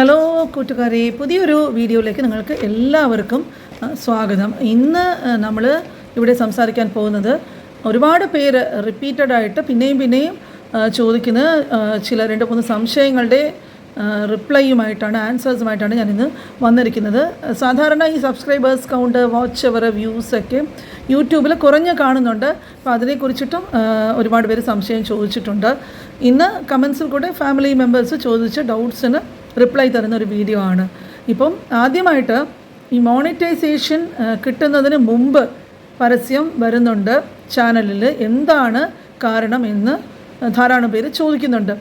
Hello കൂട്ടുകാരെ പുതിയൊരു വീഡിയോയിലേക്ക് നിങ്ങൾക്ക് എല്ലാവർക്കും സ്വാഗതം. ഇന്ന് നമ്മൾ ഇവിടെ സംസാരിക്കാൻ പോകുന്നത് ഒരുപാട് പേര് റിപ്പീറ്റഡ് ആയിട്ട് പിന്നെയും പിന്നെയും ചോദിക്കുന്ന ചില രണ്ട് മൂന്ന് സംശയങ്ങളുടെ റിപ്ലൈയുമായിട്ടാണ് ആൻസേഴ്സുമായിട്ടാണ് ഞാനിന്ന് വന്നിരിക്കുന്നത്. സാധാരണ ഈ subscribers count watch hour views ഒക്കെ യൂട്യൂബിൽ കുറഞ്ഞ് കാണുന്നുണ്ട്. അപ്പോൾ അതിനെക്കുറിച്ചിട്ടും ഒരുപാട് പേര് സംശയം ചോദിച്ചിട്ടുണ്ട്. ഇന്ന് കമൻസിൽ കൂടെ ഫാമിലി മെമ്പേഴ്സ് ചോദിച്ച ഡൗട്ട്സിന് റിപ്ലൈ തരുന്ന ഒരു വീഡിയോ ആണ്. ഇപ്പം ആദ്യമായിട്ട് ഈ മോണിറ്റൈസേഷൻ കിട്ടുന്നതിന് മുമ്പ് പരസ്യം വരുന്നുണ്ട് ചാനലിൽ എന്താണ് കാരണം എന്ന് ധാരാളം പേര് ചോദിക്കുന്നുണ്ട്.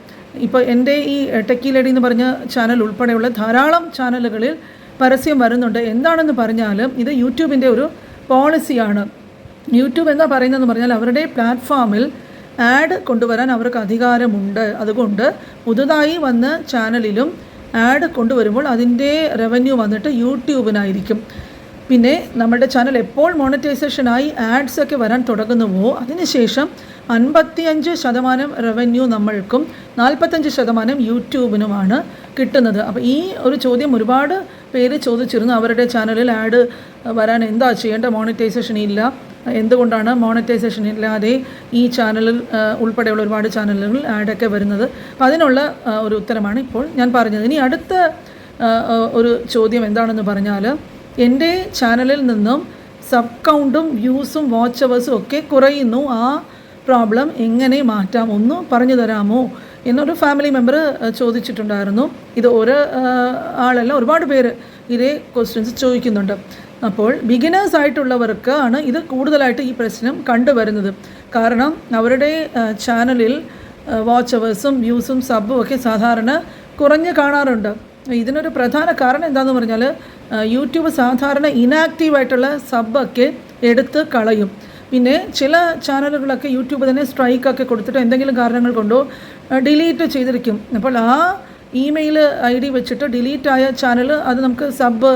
ഇപ്പോൾ എന്റെ ഈ ടെക്കി ലേഡി എന്ന് പറഞ്ഞ ചാനൽ ഉൾപ്പെടെയുള്ള ധാരാളം ചാനലുകളിൽ പരസ്യം വരുന്നുണ്ട്. എന്താണെന്ന് പറഞ്ഞാൽ ഇത് യൂട്യൂബിന്റെ ഒരു പോളിസിയാണ്. യൂട്യൂബ് എന്താ പറയുന്നതെന്ന് പറഞ്ഞാൽ അവരുടെ പ്ലാറ്റ്ഫോമിൽ ആഡ് കൊണ്ടുവരാൻ അവർക്ക് അധികാരമുണ്ട്. അതുകൊണ്ട് പുതുതായി വന്ന ചാനലിലും ആഡ് കൊണ്ടുവരുമ്പോൾ അതിന്റെ റവന്യൂ വന്നിട്ട് യൂട്യൂബിനായിരിക്കും. പിന്നെ നമ്മുടെ ചാനൽ എപ്പോൾ മോണിറ്റൈസേഷനായി ആഡ്സ് ഒക്കെ വരാൻ തുടങ്ങുന്നുവോ അതിനുശേഷം അൻപത്തിയഞ്ച് ശതമാനം റവന്യൂ നമ്മൾക്കും നാൽപ്പത്തഞ്ച് ശതമാനം യൂട്യൂബിനുമാണ് കിട്ടുന്നത്. അപ്പോൾ ഈ ഒരു ചോദ്യം ഒരുപാട് പേര് ചോദിച്ചിരുന്നു അവരുടെ ചാനലിൽ ആഡ് വരാൻ എന്താ ചെയ്യേണ്ട മോണിറ്റൈസേഷൻ ഇല്ല. എന്തുകൊണ്ടാണ് മോണിറ്റൈസേഷൻ ഇല്ലാതെ ഈ ചാനലിൽ ഉൾപ്പെടെയുള്ള ഒരുപാട് ചാനലുകളിൽ ആഡൊക്കെ വരുന്നത്? അപ്പം അതിനുള്ള ഒരു ഉത്തരമാണ് ഇപ്പോൾ ഞാൻ പറഞ്ഞത്. ഇനി അടുത്ത ഒരു ചോദ്യം എന്താണെന്ന് പറഞ്ഞാൽ എന്റെ ചാനലിൽ നിന്നും സബ് കൗണ്ടും വ്യൂസും വാച്ച് അവേഴ്സും ഒക്കെ കുറയുന്നു. ആ പ്രോബ്ലം എങ്ങനെ മാറ്റാം? ഒന്ന് പറഞ്ഞു തരാമോ? എന്നൊരു ഫാമിലി മെമ്പർ ചോദിച്ചിട്ടുണ്ടായിരുന്നു. ഇത് ഒരു ആളല്ല ഒരുപാട് പേര് ഇതേ ക്വസ്റ്റ്യൻസ് ചോദിക്കുന്നുണ്ട്. അപ്പോൾ ബിഗിനേഴ്സ് ആയിട്ടുള്ളവർക്ക് ആണ് ഇത് കൂടുതലായിട്ട് ഈ പ്രശ്നം കണ്ടുവരുന്നത്. കാരണം അവരുടെ ചാനലിൽ വാച്ച് അവേഴ്സും വ്യൂസും സബും ഒക്കെ സാധാരണ കുറഞ്ഞ് കാണാറുണ്ട്. ഇതിനൊരു പ്രധാന കാരണം എന്താണെന്ന് പറഞ്ഞാൽ യൂട്യൂബ് സാധാരണ ഇനാക്റ്റീവായിട്ടുള്ള സബൊക്കെ എടുത്ത് കളയും. പിന്നെ ചില ചാനലുകളൊക്കെ യൂട്യൂബ് തന്നെ സ്ട്രൈക്കൊക്കെ കൊടുത്തിട്ട് എന്തെങ്കിലും കാരണങ്ങൾ കൊണ്ടോ ഡിലീറ്റ് ചെയ്തിരിക്കും. അപ്പോൾ ആ ഇമെയിൽ ഐ ഡി വെച്ചിട്ട് ഡിലീറ്റ് ആയ ചാനൽ അത് നമുക്ക് സബ്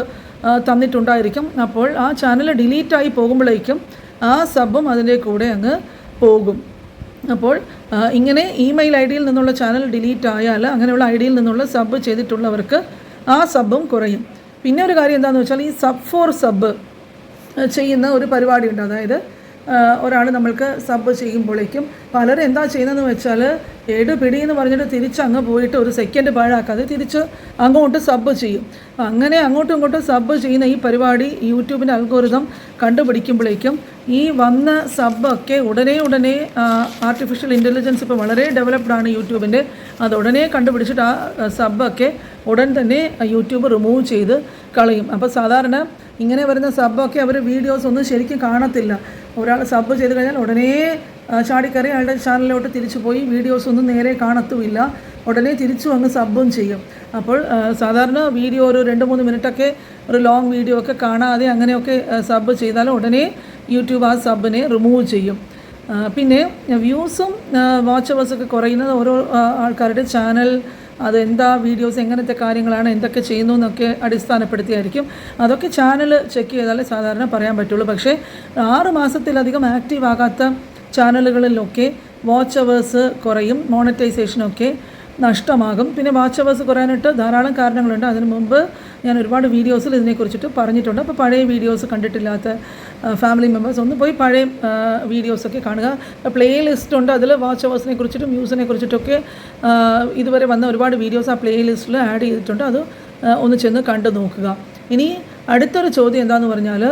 തന്നിട്ടുണ്ടായിരിക്കും. അപ്പോൾ ആ ചാനൽ ഡിലീറ്റായി പോകുമ്പോഴേക്കും ആ സബും അതിന്റെ കൂടെ അങ്ങ് പോകും. അപ്പോൾ ഇങ്ങനെ ഇമെയിൽ ഐ ഡിയിൽ നിന്നുള്ള ചാനൽ ഡിലീറ്റ് ആയാൽ അങ്ങനെയുള്ള ഐ ഡിയിൽ നിന്നുള്ള സബ് ചെയ്തിട്ടുള്ളവർക്ക് ആ സബും കുറയും. പിന്നെ ഒരു കാര്യം എന്താണെന്ന് വെച്ചാൽ ഈ സബ് ഫോർ സബ് ചെയ്യുന്ന ഒരു പരിപാടിയുണ്ട്. അതായത് ഒരാൾ നമ്മൾക്ക് സബ് ചെയ്യുമ്പോഴേക്കും പലരും എന്താ ചെയ്യുന്നതെന്ന് വെച്ചാൽ ഏട് പിടി എന്ന് പറഞ്ഞിട്ട് തിരിച്ച് അങ്ങ് പോയിട്ട് ഒരു സെക്കൻഡ് പാഴാക്കാതെ തിരിച്ച് അങ്ങോട്ട് സബ് ചെയ്യും. അങ്ങനെ അങ്ങോട്ടും ഇങ്ങോട്ടും സബ് ചെയ്യുന്ന ഈ പരിപാടി യൂട്യൂബിന്റെ അൽഗോരിതം കണ്ടുപിടിക്കുമ്പോഴേക്കും ഈ വന്ന സബ്ബൊക്കെ ഉടനെ ഉടനെ ആർട്ടിഫിഷ്യൽ ഇന്റലിജൻസ് ഇപ്പോൾ വളരെ ഡെവലപ്ഡ് ആണ് യൂട്യൂബിന്റെ അത് ഉടനെ കണ്ടുപിടിച്ചിട്ട് ആ സബ്ബൊക്കെ ഉടൻ തന്നെ യൂട്യൂബ് റിമൂവ് ചെയ്ത് കളയും. അപ്പോൾ സാധാരണ ഇങ്ങനെ വരുന്ന സബ്ബൊക്കെ അവർ വീഡിയോസ് ഒന്നും ശരിക്കും കാണത്തില്ല. ഒരാൾ സബ് ചെയ്ത് കഴിഞ്ഞാൽ ഉടനെ ചാടിക്കറി അയാളുടെ ചാനലിലോട്ട് തിരിച്ചു പോയി. വീഡിയോസ് ഒന്നും നേരെ കാണത്തുമില്ല. ഉടനെ തിരിച്ചു വന്ന് സബും ചെയ്യും. അപ്പോൾ സാധാരണ വീഡിയോ ഒരു രണ്ട് മൂന്ന് മിനിറ്റൊക്കെ ഒരു ലോങ് വീഡിയോ ഒക്കെ കാണാതെ അങ്ങനെയൊക്കെ സബ് ചെയ്താൽ ഉടനെ യൂട്യൂബ് ആ സബിനെ റിമൂവ് ചെയ്യും. പിന്നെ വ്യൂസും വാച്ച് അവേഴ്സൊക്കെ കുറയുന്നത് ഓരോ ആൾക്കാരുടെ ചാനൽ അതെന്താ വീഡിയോസ് എങ്ങനത്തെ കാര്യങ്ങളാണ് എന്തൊക്കെ ചെയ്യുന്നു എന്നൊക്കെ അടിസ്ഥാനപ്പെടുത്തിയായിരിക്കും. അതൊക്കെ ചാനൽ ചെക്ക് ചെയ്താലേ സാധാരണ പറയാൻ പറ്റുള്ളൂ. പക്ഷേ ആറ് മാസത്തിലധികം ആക്റ്റീവ് ആകാത്ത ചാനലുകളിലൊക്കെ വാച്ച് അവേഴ്സ് കുറയും മോണറ്റൈസേഷനൊക്കെ നഷ്ടമാകും. പിന്നെ വാച്ച് അവേഴ്സ് കുറയാനായിട്ട് ധാരാളം കാരണങ്ങളുണ്ട്. അതിന് മുമ്പ് ഞാൻ ഒരുപാട് വീഡിയോസിൽ ഇതിനെക്കുറിച്ചിട്ട് പറഞ്ഞിട്ടുണ്ട്. അപ്പോൾ പഴയ വീഡിയോസ് കണ്ടിട്ടില്ലാത്ത ഫാമിലി മെമ്പേഴ്സ് ഒന്ന് പോയി പഴയ വീഡിയോസൊക്കെ കാണുക. പ്ലേ ലിസ്റ്റ് ഉണ്ട്. അതിൽ വാച്ച് അവേഴ്സിനെ കുറിച്ചിട്ടും മ്യൂസിനെ കുറിച്ചിട്ടൊക്കെ ഇതുവരെ വന്ന ഒരുപാട് വീഡിയോസ് ആ പ്ലേ ലിസ്റ്റിൽ ആഡ് ചെയ്തിട്ടുണ്ട്. അത് ഒന്ന് ചെന്ന് കണ്ടു നോക്കുക. ഇനി അടുത്തൊരു ചോദ്യം എന്താണെന്ന് പറഞ്ഞാൽ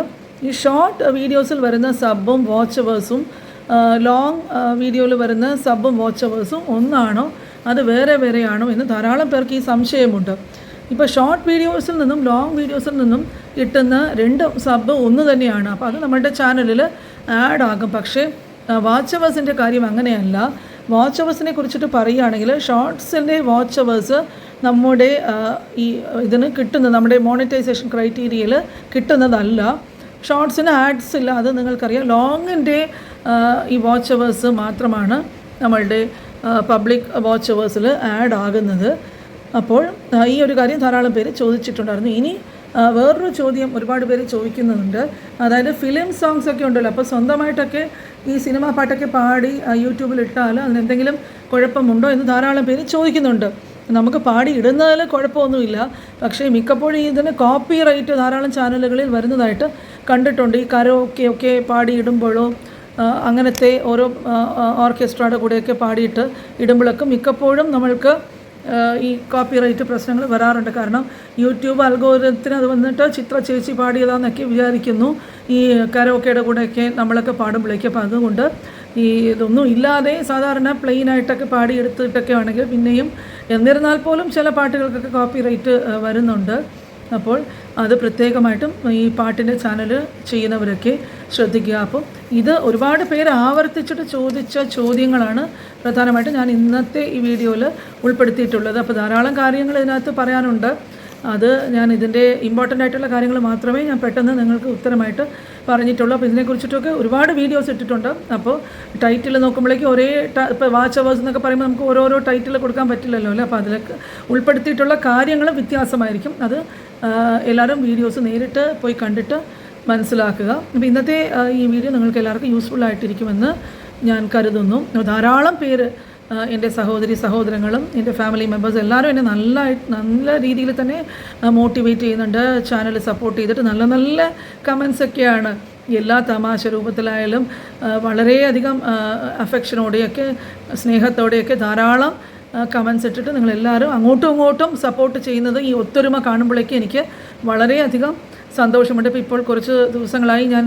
ഈ ഷോർട്ട് വീഡിയോസിൽ വരുന്ന സബും വാച്ച് അവേഴ്സും ലോങ് വീഡിയോയിൽ വരുന്ന സബും വാച്ച് അവേഴ്സും ഒന്നാണോ? അത് വേറെ വേറെയാണോ എന്ന് ധാരാളം പേർക്ക് ഈ സംശയമുണ്ട്. ഇപ്പോൾ ഷോർട്ട് വീഡിയോസിൽ നിന്നും ലോങ് വീഡിയോസിൽ നിന്നും കിട്ടുന്ന രണ്ട് സബ് ഒന്ന് തന്നെയാണ്. അപ്പോൾ അത് നമ്മളുടെ ചാനലിൽ ആഡ് ആകും. പക്ഷേ വാച്ച് അവേഴ്സിന്റെ കാര്യം അങ്ങനെയല്ല. വാച്ച് അവേഴ്സിനെ കുറിച്ചിട്ട് പറയുകയാണെങ്കിൽ ഷോർട്സിന്റെ വാച്ച് അവേഴ്സ് നമ്മുടെ ഈ ഇതിന് കിട്ടുന്നത് നമ്മുടെ മോണിറ്റൈസേഷൻ ക്രൈറ്റീരിയയിൽ കിട്ടുന്നതല്ല. ഷോർട്സിന് ആഡ്സ് ഇല്ല. അത് നിങ്ങൾക്കറിയാം. ലോങ്ങിന്റെ ഈ വാച്ച് അവേഴ്സ് മാത്രമാണ് നമ്മളുടെ പബ്ലിക് വാച്ച് അവേഴ്സിൽ ആഡ് ആകുന്നത്. അപ്പോൾ ഈ ഒരു കാര്യം ധാരാളം പേര് ചോദിച്ചിട്ടുണ്ടായിരുന്നു. ഇനി വേറൊരു ചോദ്യം ഒരുപാട് പേര് ചോദിക്കുന്നുണ്ട്. അതായത് ഫിലിം സോങ്സ് ഒക്കെ ഉണ്ടല്ലോ. അപ്പോൾ സ്വന്തമായിട്ടൊക്കെ ഈ സിനിമാ പാട്ടൊക്കെ പാടി യൂട്യൂബിൽ ഇട്ടാൽ അതിനെന്തെങ്കിലും കുഴപ്പമുണ്ടോ എന്ന് ധാരാളം പേര് ചോദിക്കുന്നുണ്ട്. നമുക്ക് പാടി ഇടുന്നതിൽ കുഴപ്പമൊന്നുമില്ല. പക്ഷേ മിക്കപ്പോഴും ഇതിന് കോപ്പി റൈറ്റ് ധാരാളം ചാനലുകളിൽ വരുന്നതായിട്ട് കണ്ടിട്ടുണ്ട്. ഈ കരോക്കെ ഒക്കെ പാടി ഇടുമ്പോഴോ അങ്ങനത്തെ ഓരോ ഓർക്കസ്ട്രയുടെ കൂടെയൊക്കെ പാടിയിട്ട് ഇടുമ്പോഴൊക്കെ മിക്കപ്പോഴും നമ്മൾക്ക് ഈ കോപ്പിറൈറ്റ് പ്രശ്നങ്ങൾ വരാറുണ്ട്. കാരണം യൂട്യൂബ് അൽഗോരിതത്തിന് അത് വന്നിട്ട് ചിത്ര ചേച്ചി പാടിയതാന്നൊക്കെ വിചാരിക്കുന്നു. ഈ കരോക്കയുടെ കൂടെയൊക്കെ നമ്മളൊക്കെ പാടുമ്പോഴേക്കും. അപ്പോൾ അതുകൊണ്ട് ഈ ഇതൊന്നും ഇല്ലാതെ സാധാരണ പ്ലെയിൻ പാടി എടുത്തിട്ടൊക്കെ ആണെങ്കിൽ പിന്നെയും എന്നിരുന്നാൽ പോലും ചില പാട്ടുകൾക്കൊക്കെ കോപ്പി റൈറ്റ് വരുന്നുണ്ട്. അപ്പോൾ അത് പ്രത്യേകമായിട്ടും ഈ പാട്ടിന്റെ ചാനൽ ചെയ്യുന്നവരൊക്കെ ശ്രദ്ധിക്കുക. അപ്പോൾ ഇത് ഒരുപാട് പേര് ആവർത്തിച്ചിട്ട് ചോദിച്ച ചോദ്യങ്ങളാണ് പ്രധാനമായിട്ടും ഞാൻ ഇന്നത്തെ ഈ വീഡിയോയിൽ ഉൾപ്പെടുത്തിയിട്ടുള്ളത്. അപ്പോൾ ധാരാളം കാര്യങ്ങൾ ഇതിനകത്ത് പറയാനുണ്ട്. അത് ഞാൻ ഇതിന്റെ ഇമ്പോർട്ടന്റ് ആയിട്ടുള്ള കാര്യങ്ങൾ മാത്രമേ ഞാൻ പെട്ടെന്ന് നിങ്ങൾക്ക് ഉത്തരമായിട്ട് പറഞ്ഞിട്ടുള്ളൂ. അപ്പോൾ ഇതിനെക്കുറിച്ചിട്ടൊക്കെ ഒരുപാട് വീഡിയോസ് ഇട്ടിട്ടുണ്ട്. അപ്പോൾ ടൈറ്റിൽ നോക്കുമ്പോഴേക്കും ഒരേ ഇപ്പോൾ വാച്ച് അവേഴ്സ് എന്നൊക്കെ പറയുമ്പോൾ നമുക്ക് ഓരോരോ ടൈറ്റിൽ കൊടുക്കാൻ പറ്റില്ലല്ലോ അല്ലേ? അപ്പോൾ അതിലൊക്കെ ഉൾപ്പെടുത്തിയിട്ടുള്ള കാര്യങ്ങൾ വ്യത്യാസമായിരിക്കും. അത് എല്ലാവരും വീഡിയോസ് നേരിട്ട് പോയി കണ്ടിട്ട് മനസ്സിലാക്കുക. അപ്പോൾ ഇന്നത്തെ ഈ വീഡിയോ നിങ്ങൾക്ക് എല്ലാവർക്കും യൂസ്ഫുൾ ആയിട്ടിരിക്കുമെന്ന് ഞാൻ കരുതുന്നു. ധാരാളം പേര് എന്റെ സഹോദരി സഹോദരങ്ങളും എന്റെ ഫാമിലി മെമ്പേഴ്സ് എല്ലാവരും എന്നെ നല്ല നല്ല രീതിയിൽ തന്നെ മോട്ടിവേറ്റ് ചെയ്യുന്നുണ്ട് ചാനൽ സപ്പോർട്ട് ചെയ്തിട്ട് നല്ല നല്ല കമൻസ് ഒക്കെയാണ്. എല്ലാ തമാശ രൂപത്തിലായാലും വളരെയധികം അഫെക്ഷനോടെയൊക്കെ സ്നേഹത്തോടെയൊക്കെ ധാരാളം കമൻസ് ഇട്ടിട്ട് നിങ്ങളെല്ലാവരും അങ്ങോട്ടും ഇങ്ങോട്ടും സപ്പോർട്ട് ചെയ്യുന്നത് ഈ ഒത്തൊരുമ കാണുമ്പോഴേക്കും എനിക്ക് വളരെയധികം സന്തോഷമുണ്ട്. ഇപ്പോൾ ഇപ്പോൾ കുറച്ച് ദിവസങ്ങളായി ഞാൻ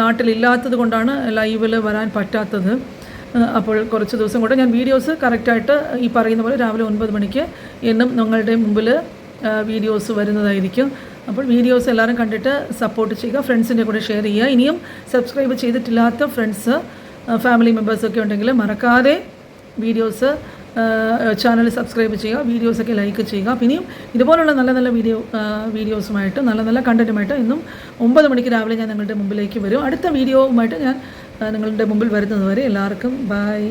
നാട്ടിലില്ലാത്തത് കൊണ്ടാണ് ലൈവിൽ വരാൻ പറ്റാത്തത്. അപ്പോൾ കുറച്ച് ദിവസം കൂടെ ഞാൻ വീഡിയോസ് കറക്റ്റായിട്ട് ഈ പറയുന്ന പോലെ രാവിലെ ഒൻപത് മണിക്ക് എന്നും നിങ്ങളുടെ മുമ്പിൽ വീഡിയോസ് വരുന്നതായിരിക്കും. അപ്പോൾ വീഡിയോസ് എല്ലാവരും കണ്ടിട്ട് സപ്പോർട്ട് ചെയ്യുക ഫ്രണ്ട്സിന്റെ കൂടെ ഷെയർ ചെയ്യുക. ഇനിയും സബ്സ്ക്രൈബ് ചെയ്തിട്ടില്ലാത്ത ഫ്രണ്ട്സ് ഫാമിലി മെമ്പേഴ്സൊക്കെ ഉണ്ടെങ്കിൽ മറക്കാതെ വീഡിയോസ് ചാനൽ സബ്സ്ക്രൈബ് ചെയ്യുക വീഡിയോസൊക്കെ ലൈക്ക് ചെയ്യുക. പിന്നെയും ഇതുപോലുള്ള നല്ല നല്ല വീഡിയോ വീഡിയോസുമായിട്ട് നല്ല നല്ല കണ്ടന്റുമായിട്ട് ഇന്നും ഒമ്പത് മണിക്ക് രാവിലെ ഞാൻ നിങ്ങളുടെ മുമ്പിലേക്ക് വരും. അടുത്ത വീഡിയോവുമായിട്ട് ഞാൻ നിങ്ങളുടെ മുമ്പിൽ വരുന്നതുവരെ എല്ലാവർക്കും ബൈ